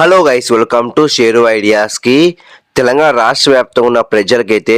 Hello guys welcome to Sheru ఐడియాస్కి Telangana రాష్ట్ర వ్యాప్తంగా ఉన్న ప్రజలకైతే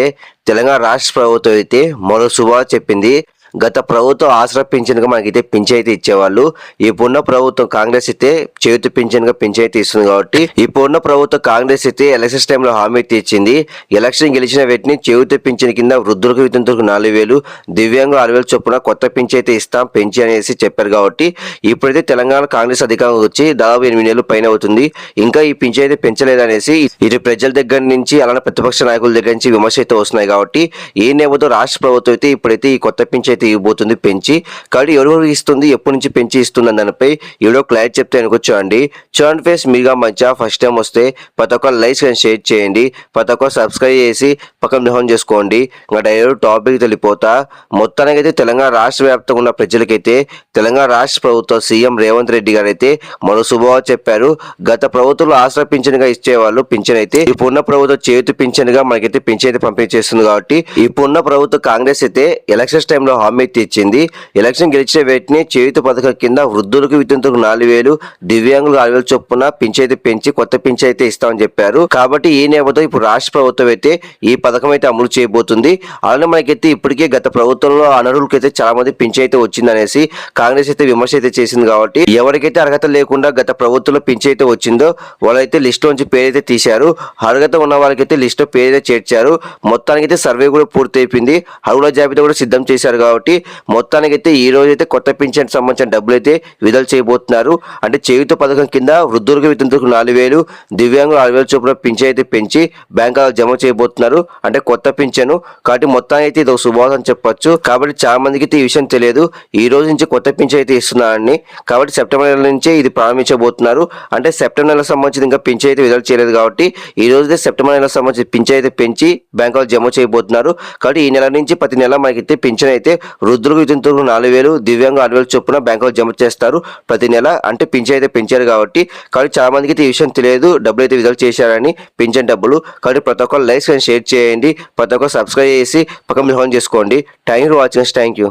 తెలంగాణ రాష్ట్ర ప్రభుత్వం అయితే మరో శుభాలు చెప్పింది. గత ప్రభుత్వం ఆసరా పింఛన్గా మనకైతే పింఛైతే ఇచ్చేవాళ్ళు. ఇప్పుడున్న ప్రభుత్వం కాంగ్రెస్ అయితే చేతి పింఛన్గా పింఛైతే ఇస్తుంది కాబట్టి ఇప్పుడున్న ప్రభుత్వం కాంగ్రెస్ అయితే ఎలక్షన్స్ టైంలో హామీ అయితే ఇచ్చింది. ఎలక్షన్ గెలిచిన వ్యక్తిని చేతి పింఛన్ కింద వృద్ధులకు వితంతులకు నాలుగు వేలు దివ్యాంగులు ఆరు వేలు చొప్పున కొత్త పింఛైతే అయితే ఇస్తాం పెంచి అనేసి చెప్పారు కాబట్టి ఇప్పుడైతే తెలంగాణ కాంగ్రెస్ అధికారం వచ్చి దాదాపు ఎనిమిది నెలలు పైన అవుతుంది. ఇంకా ఈ పింఛైతే అయితే పెంచలేదనేసి ఇటు ప్రజల దగ్గర నుంచి అలానే ప్రతిపక్ష నాయకుల దగ్గర నుంచి విమర్శ అయితే వస్తున్నాయి కాబట్టి ఈ నేపథ్యంలో రాష్ట్ర ప్రభుత్వం అయితే ఇప్పుడైతే ఈ కొత్త పింఛైతే అయితే ఇవ్వబోతుంది పెంచి. కాబట్టి ఎవరెవరు ఇస్తుంది ఎప్పటి నుంచి పెంచి ఇస్తుంది దానిపై ఈ క్లారిటీ చెప్తే అనుకోవచ్చండి చూడండి ఫేస్ మీగా మంచిగా ఫస్ట్ టైం వస్తే ప్రతి ఒక్క లైక్స్ కానీ షేర్ చేయండి. ప్రతి ఒక్క సబ్స్క్రైబ్ చేసి పక్కన నిహం చేసుకోండి. ఇంకా డైరెక్ట్ టాపిక్ తెలిపోతా మొత్తానికి అయితే తెలంగాణ రాష్ట్ర వ్యాప్తంగా ఉన్న ప్రజలకైతే తెలంగాణ రాష్ట్ర ప్రభుత్వం సీఎం రేవంత్ రెడ్డి గారు అయితే మరో శుభవార్త చెప్పారు. గత ప్రభుత్వంలో ఆసరా పింఛన్గా ఇచ్చేవాళ్ళు పింఛన్ అయితే ఇప్పుడున్న ప్రభుత్వం చేతి పింఛన్గా మనకైతే పింఛన్ అయితే పంపిణీ చేస్తుంది కాబట్టి ఇప్పుడున్న ప్రభుత్వం కాంగ్రెస్ అయితే ఎలక్షన్స్ టైంలో హామీ హామీ ఇచ్చింది ఎలక్షన్ గెలిచిన వ్యక్తిని చేయుత పథకం కింద వృద్ధులకు వితంతులకు నాలుగు వేలు దివ్యాంగులకు ఆరు వేలు చొప్పున పింఛైతే పెంచి కొత్త పింఛైతే అయితే ఇస్తామని చెప్పారు. కాబట్టి ఈ నేపథ్యంలో ఇప్పుడు రాష్ట్ర ప్రభుత్వం అయితే ఈ పథకం అయితే అమలు చేయబోతుంది. అలానే మనకైతే ఇప్పటికే గత ప్రభుత్వంలో అనర్హులకి అయితే చాలా మంది పింఛైతే అయితే వచ్చిందనేసి కాంగ్రెస్ అయితే విమర్శ అయితే చేసింది కాబట్టి ఎవరికైతే అర్హత లేకుండా గత ప్రభుత్వంలో పింఛైతే వచ్చిందో వాళ్ళైతే లిస్ట్ నుంచి పేరైతే తీశారు. అర్హత ఉన్న వాళ్ళకైతే లిస్ట్ పేరైతే చేర్చారు. మొత్తానికి అయితే సర్వే కూడా పూర్తి అయిపోయింది అర్హుల జాబితా కూడా సిద్ధం చేశారు కాబట్టి మొత్తానికి అయితే ఈ రోజు అయితే కొత్త పింఛన్ సంబంధించిన డబ్బులు అయితే విడుదల చేయబోతున్నారు. అంటే చేయుత పథకం కింద వృద్ధులకు వితంతులకు నాలుగు వేలు దివ్యాంగులు ఆరు వేల చొప్పున పింఛన్ అయితే పెంచి బ్యాంకు జమ చేయబోతున్నారు. అంటే కొత్త పింఛను. కాబట్టి మొత్తానికి అయితే ఇది ఒక శుభవార్త అని చెప్పొచ్చు. కాబట్టి చాలా మందికి అయితే ఈ విషయం తెలియదు. ఈ రోజు నుంచి కొత్త పింఛన్ అయితే ఇస్తున్నారని. కాబట్టి సెప్టెంబర్ నెల నుంచే ఇది ప్రారంభించబోతున్నారు. అంటే సెప్టెంబర్ నెలకు సంబంధించి ఇంకా పింఛన్ అయితే విడుదల చేయలేదు కాబట్టి ఈ రోజు సెప్టెంబర్ నెలకు సంబంధించి పింఛన్ అయితే పెంచి బ్యాంకులో జమ చేయబోతున్నారు. కాబట్టి ఈ నెల నుంచి ప్రతి నెల మనకైతే పింఛన్ అయితే వృద్ధులకు వితంతులకు నాలుగు వేలు దివ్యాంగ ఆరు వేలు చొప్పున బ్యాంకులో జమ చేస్తారు. ప్రతి నెల అంటే పింఛన్ అయితే పెంచారు కాబట్టి కాబట్టి చాలా మందికి అయితే ఈ విషయం తెలియదు. డబ్బులు అయితే విడుదల చేశారని పింఛన్ డబ్బులు. కాబట్టి ప్రతి ఒక్కరు లైక్స్ షేర్ చేయండి. ప్రతి ఒక్కరు సబ్స్క్రైబ్ చేసి పక్కన మిహోన్ చేసుకోండి. Thank you for watching thank you